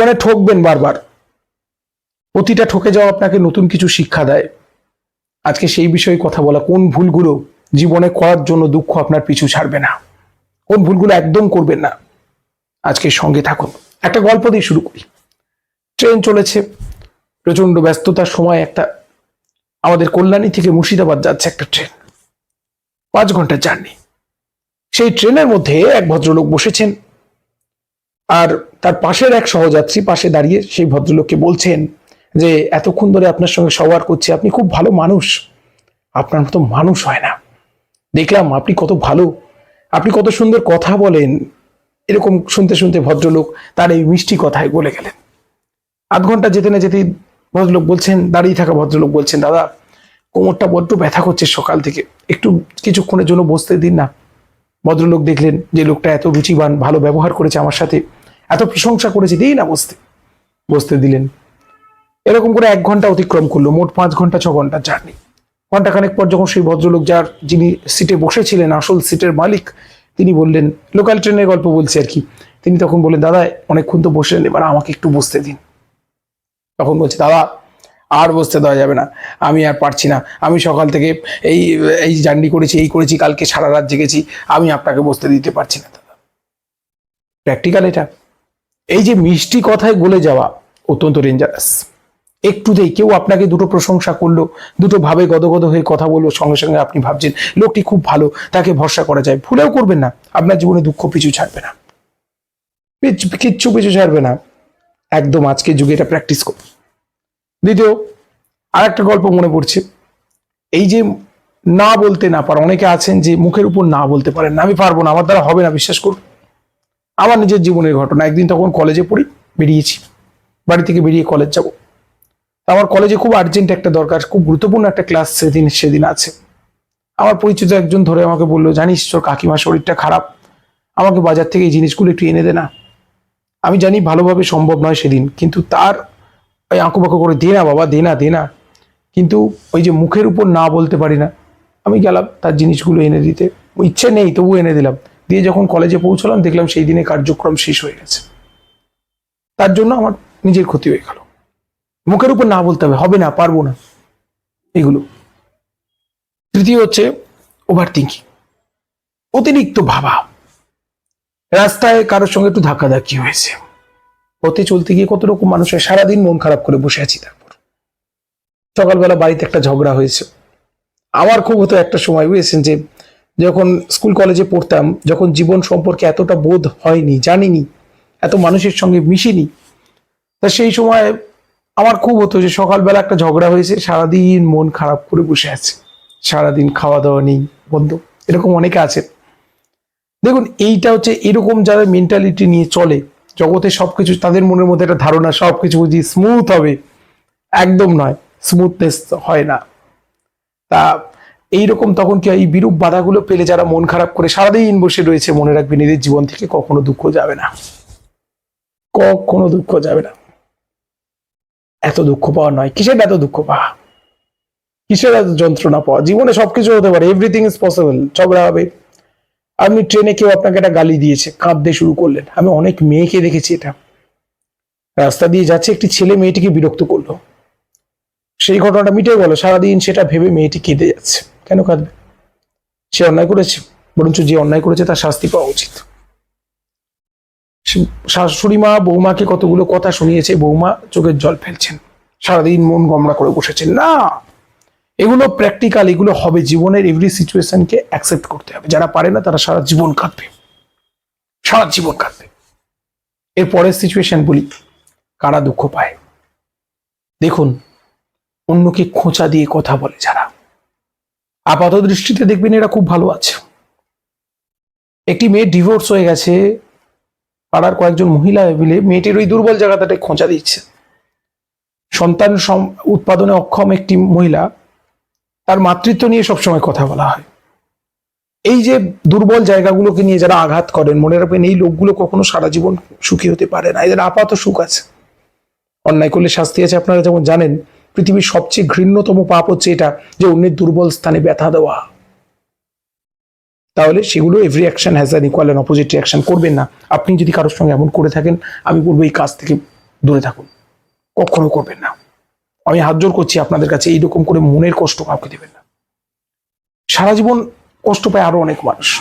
জীবনে ঠকবেন বারবার। প্রতিটা ঠকে যাওয়া আপনাকে নতুন কিছু শিক্ষা দেয়। আজকে সেই বিষয়ে কথা বলা, কোন ভুলগুলো জীবনে করার জন্য দুঃখ আপনার পিছু ছাড়বে না? কোন ভুলগুলো একদম করবেন না? আজকে সঙ্গে থাকুন। একটা গল্প দিয়ে শুরু করি। ট্রেন চলেছে প্রচণ্ড ব্যস্ততার সময় একটা, আমাদের কল্যাণী থেকে মুর্শিদাবাদ যাচ্ছে একটা ট্রেন। পাঁচ ঘণ্টার জার্নি। সেই ট্রেনের মধ্যে এক ভদ্রলোক বসেছেন আর তার পাশের এক সহযাত্রী পাশে দাঁড়িয়ে সেই ভদ্রলোককে বলছেন যে, এতক্ষণ ধরে আপনার সঙ্গে সবার করছি, আপনি খুব ভালো মানুষ। আপনার মতো মানুষ হয় না। দেখলাম আপনি কত ভালো। আপনি কত সুন্দর কথা বলেন। এরকম শুনতে শুনতে ভদ্রলোক তার এই মিষ্টি কথায় বলে গেলেন। আধ ঘণ্টা যেতে না যেতেই ভদ্রলোক বলছেন, দাঁড়িয়ে থাকা ভদ্রলোক বলছেন, দাদা, কোমরটা বড্ড ব্যথা করছে সকাল থেকে। একটু কিছুক্ষণের জন্য বসতে দিন না। ভদ্রলোক দেখলেন যে লোকটা এত রুচিবান, ভালো ব্যবহার করেছে আমার সাথে। এত প্রশংসা করেছে, দিই না বসতে। বসতে দিলেন। এরকম করে এক ঘণ্টা অতিক্রম করল, মোট পাঁচ ঘণ্টা, ছ ঘণ্টা জার্নি। ঘণ্টা খানেক পর যখন সেই ভদ্রলোক যার, যিনি সিটে বসেছিলেন, আসল সিটের মালিক, তিনি বললেন, লোকাল ট্রেনের গল্প বলছি আর কি। তিনি তখন বললেন, দাদা, অনেকক্ষণ তো বসলেন, এবার আমাকে একটু বসতে দিন। তখন বলছে, দাদা, আর বসতে দেওয়া যাবে না, আমি আর পারছি না। আমি সকাল থেকে এই এই জার্নি করেছি, এই করেছি, কালকে সারা রাত জেগেছি, আমি আপনাকে বসতে দিতে পারছি না, দাদা। প্র্যাকটিক্যাল এটা। এই যে মিষ্টি কথায় গলে যাওয়া অত্যন্ত ডেঞ্জারাস একটুতেই কেউ আপনাকে দুটো প্রশংসা করল, দুটো ভাবে গদগদ হয়ে কথা বলল, সঙ্গে সঙ্গে আপনি ভাবছেন, লোকটি খুব ভালো, তাকে ভরসা করা যায়, ভুলেও করবেন না, আপনার জীবনে দুঃখ পিছু ছাড়বে না। কিচ্ছু পিছু ছাড়বে না। একদম আজকে যুগে এটা প্র্যাকটিস করুন। দ্বিতীয় আর একটা গল্প মনে পড়ছে। এই যে না বলতে না পারা, অনেকে আছেন যে মুখের উপর না বলতে পারেন না, আমি পারব না, আমার দ্বারা হবে না, বিশ্বাস করুন। আমার নিজের জীবনের ঘটনা। একদিন তখন কলেজে পড়ি, বেরিয়েছি। বাড়ি থেকে বেরিয়ে কলেজ যাব। আমার কলেজে খুব আর্জেন্ট একটা দরকার, খুব গুরুত্বপূর্ণ একটা ক্লাস সেদিন সেদিন আছে। আমার পরিচিত একজন ধরে আমাকে বলল, জানিস, তোর কাকিমার শরীরটা খারাপ। আমাকে বাজার থেকে এই জিনিসগুলো একটু এনে দে না। আমি জানি ভালোভাবে সম্ভব নয় সেদিন, কিন্তু তার ওই আঁকো করে, দে না বাবা, দে না দে না। কিন্তু ওই যে মুখের উপর না বলতে পারি না, আমি গেলাম তার জিনিসগুলো এনে দিতে। ইচ্ছে নেই তবু এনে দিলাম। দিয়ে যখন কলেজে পৌঁছলাম, দেখলাম সেই দিনে কার্যক্রম শেষ হয়ে গেছে। তার জন্য আমার নিজের ক্ষতি হয়ে গেল। মুখের উপর না বলতে হবে হবে না, পারব না। এগুলো। তৃতীয় হচ্ছে ওভার থিঙ্কিং অতিরিক্ত ভাবা। রাস্তায় কারোর সঙ্গে একটু ধাক্কাধাক্কি হয়েছে। পথে চলতে গিয়ে কত রকম মানুষের সারাদিন মন খারাপ করে বসে আছি তারপর। সকালবেলা বাড়িতে একটা ঝগড়া হয়েছে। আমার খুব হতো একটা সময়, বুঝেছেন যে যখন স্কুল কলেজে পড়তাম, যখন জীবন সম্পর্কে এতটা বোধ হয়নি, জানিনি, এত মানুষের সঙ্গে মিশিনি, তা সেই সময় আমার খুব হতো যে সকালবেলা একটা ঝগড়া হয়েছে, সারাদিন মন খারাপ করে বসে আছে। সারাদিন খাওয়া দাওয়া নেই, বন্ধ, এরকম অনেকে আছে দেখুন, এইটা হচ্ছে এরকম যারা মেন্টালিটি নিয়ে চলে, জগতে সবকিছু, তাদের মনের মধ্যে একটা ধারণা, সবকিছু বুঝি স্মুথ হবে। একদম নয় স্মুথনেস হয় না। তা এইরকম তখন কি এই বিরূপ বাধাগুলো পেলে যারা মন খারাপ করে সারাদিন বসে রয়েছে, মনে রাখবে নিজের জীবন থেকে কখনো দুঃখ যাবে না। কখনো দুঃখ যাবে না। এত দুঃখ পাওয়া নয়। কিসের এত দুঃখ পাওয়া? কিসের এত যন্ত্রণা পাওয়া? জীবনে সবকিছু হতে পারে। এভরিথিং ইজ পসিবল ঝগড়া হবে। আপনি ট্রেনে কেউ আপনাকে একটা গালি দিয়েছে, কাঁদতে শুরু করলেন। আমি অনেক মেয়েকে দেখেছি এটা। রাস্তা দিয়ে যাচ্ছে একটি ছেলে মেয়েটিকে বিরক্ত করল। সেই ঘটনাটা মিটে গেল। সারাদিন সেটা ভেবে মেয়েটি কেঁদে যাচ্ছে। কেন কাঁদবে? সে অন্যায় করেছে, বরঞ্চ যে অন্যায় করেছে তার শাস্তি পাওয়া উচিত। শাশুড়ি মা বৌমাকে কতগুলো কথা শুনিয়েছে বৌমা চোখের জল ফেলছেন, সারাদিন মন গমরা করে বসেছেন। না! এগুলো প্র্যাকটিক্যাল এগুলো হবে জীবনের এভরি সিচুয়েশনকে অ্যাকসেপ্ট করতে হবে। যারা পারে না, তারা সারা জীবন কাঁদবে। সারা জীবন কাঁদবে। এর পরের সিচুয়েশন বলি, কারা দুঃখ পায়? দেখুন, অন্যকে খোঁচা দিয়ে কথা বলে যারা। আপাত দৃষ্টিতে দেখবেন এরা খুব ভালো আছে। একটি মেয়ে ডিভোর্স হয়ে গেছে, পাড়ার কয়েকজন মহিলা মিলে মেয়েটির ওই দুর্বল জায়গাটাতে খোঁচা দিচ্ছে। সন্তান উৎপাদনে অক্ষম একটি মহিলা, তার মাতৃত্ব নিয়ে সবসময় কথা বলা হয়। এই যে দুর্বল জায়গাগুলোকে নিয়ে যারা আঘাত করেন, মনে রাখবেন এই লোকগুলো কখনো সারা জীবন সুখী হতে পারে না। এদের আপাত সুখ আছে। অন্যায় করলে শাস্তি আছে, আপনারা যেমন জানেন পৃথিবীর সবচেয়ে ঘৃণ্যতম পাপ হচ্ছে এটা, যে অন্যের দুর্বল স্থানে ব্যথা দেওয়া। তাহলে সেগুলো every action has an equal and opposite reaction করবেন না। আপনি যদি কারোর সঙ্গে এমন করে থাকেন, আমি বলব এই কাজ থেকে দূরে থাকুন। কখনো করবেন না। আমি হাত জোর করছি আপনাদের কাছে, এইরকম করে মনের কষ্ট কাউকে দেবেন না। সারা জীবন কষ্ট পায় আরও অনেক মানুষ।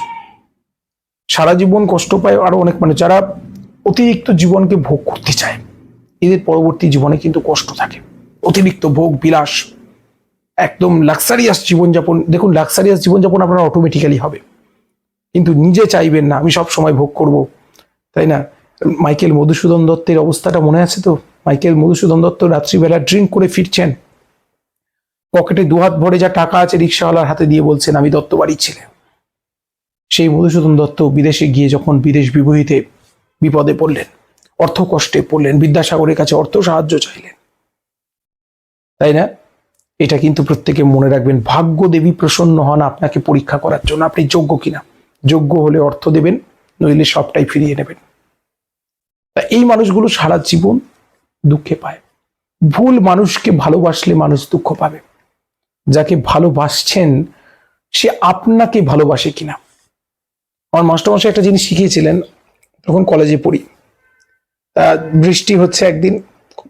সারা জীবন কষ্ট পায় আরও অনেক মানুষ। যারা অতিরিক্ত জীবনকে ভোগ করতে চায়, এদের পরবর্তী জীবনে কিন্তু কষ্ট থাকে। অতিরিক্ত ভোগ, বিলাস, একদম লাক্সারিয়াস জীবনযাপন। দেখুন লাক্সারিয়াস জীবনযাপন আপনার অটোমেটিক্যালি হবে। কিন্তু নিজে চাইবেন না, আমি সব সময় ভোগ করব, তাই না? মাইকেল মধুসূদন দত্তের অবস্থাটা মনে আছে তো? মাইকেল মধুসূদন দত্ত রাত্রিবেলা ড্রিঙ্ক করে ফিরছেন। পকেটে দুহাত ভরে যা টাকা আছে রিক্সাওয়ালার হাতে দিয়ে বলছেন, আমি দত্ত বাড়ির ছেলে। সেই মধুসূদন দত্ত বিদেশে গিয়ে যখন বিদেশ বিবহিতে বিপদে পড়লেন অর্থ কষ্টে পড়লেন, বিদ্যাসাগরের কাছে অর্থ সাহায্য চাইলেন। তাই না? এটা কিন্তু প্রত্যেকে মনে রাখবেন ভাগ্য দেবী প্রসন্ন হন আপনাকে পরীক্ষা করার জন্য। আপনি যোগ্য কিনা? যোগ্য হলে অর্থ দেবেন, নইলে সবটাই ফিরিয়ে নেবেন। তা এই মানুষগুলো সারা জীবন দুঃখে পায়। ভুল মানুষকে ভালোবাসলে মানুষ দুঃখ পাবে। যাকে ভালোবাসছেন, সে আপনাকে ভালোবাসে কিনা? আমার মাস্টারমশাই একটা জিনিস শিখিয়েছিলেন তখন কলেজে পড়ি। তা বৃষ্টি হচ্ছে একদিন,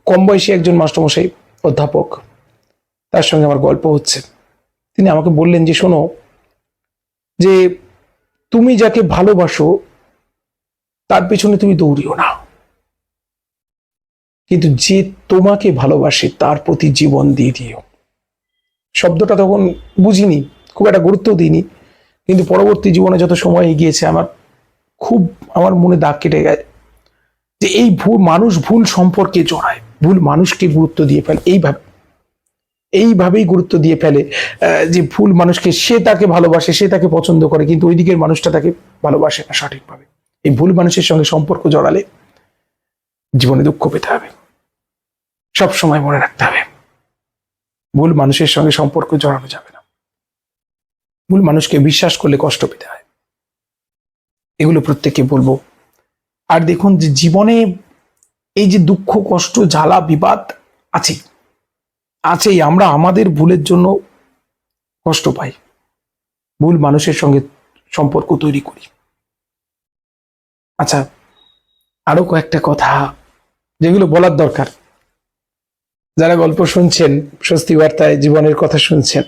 কম বয়সী একজন মাস্টারমশাই অধ্যাপক, তার সঙ্গে আমার গল্প হচ্ছে। তিনি আমাকে বললেন যে, শোনো, যে তুমি যাকে ভালোবাসো, তার পেছনে তুমি দৌড়িও না। কিন্তু যে তোমাকে ভালোবাসে, তার প্রতি জীবন দিয়ে দিও। শব্দটা তখন বুঝিনি, খুব একটা গুরুত্ব দিইনি, কিন্তু পরবর্তী জীবনে যত সময় এগিয়েছে, আমার খুব, আমার মনে দাগ কেটে গেছে যে, এই ভুল, মানুষ ভুল সম্পর্কে জড়ায়। ভুল মানুষকে গুরুত্ব দিয়ে ফেলে। এইভাবে, এইভাবেই গুরুত্ব দিয়ে ফেলে যে ভুল মানুষকে সে তাকে ভালোবাসে, সে তাকে পছন্দ করে, কিন্তু ওই দিকের মানুষটা তাকে ভালোবাসে না সঠিকভাবে। এই ভুল মানুষের সঙ্গে সম্পর্ক জড়ালে জীবনে দুঃখ পেতে হবে। সব সময় মনে রাখতে হবে, ভুল মানুষের সঙ্গে সম্পর্ক জড়ানো যাবে না। ভুল মানুষকে বিশ্বাস করলে কষ্ট পেতে হয়। এগুলো প্রত্যেককে বলব। আর দেখুন যে জীবনে এই যে দুঃখ, কষ্ট, জ্বালা, বিবাদ আছেই আছেই, আমরা আমাদের ভুলের জন্য কষ্ট পাই। ভুল মানুষের সঙ্গে সম্পর্ক তৈরি করি। আচ্ছা আরও কয়েকটা কথা যেগুলো বলার দরকার। যারা গল্প শুনছেন, স্বস্তি বার্তায় জীবনের কথা শুনছেন,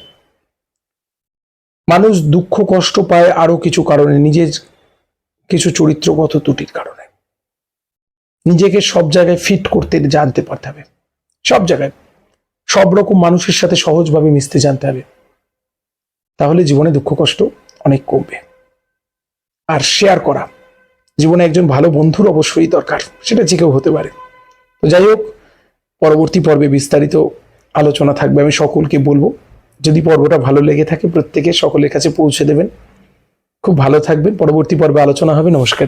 মানুষ দুঃখ, কষ্ট পায় আরও কিছু কারণে, নিজের কিছু চরিত্রগত ত্রুটির কারণে। নিজেকে সব জায়গায় ফিট করতে জানতে পারতে হবে। সব জায়গায়। সব রকম মানুষের সাথে সহজভাবে মিশতে জানতে হবে। তাহলে জীবনে দুঃখ, কষ্ট অনেক কমবে। আর শেয়ার করা। জীবনে একজন ভালো বন্ধুর অবশ্যই দরকার, সেটা যে কেউ হতে পারে। তো যাই হোক, পরবর্তী পর্বে বিস্তারিত আলোচনা থাকবে, আমি সকলকে বলব, যদি পর্বটা ভালো লেগে থাকে প্রত্যেকে সকলের কাছে পৌঁছে দেবেন। খুব ভালো থাকবেন, পরবর্তী পর্বে আলোচনা হবে, নমস্কার।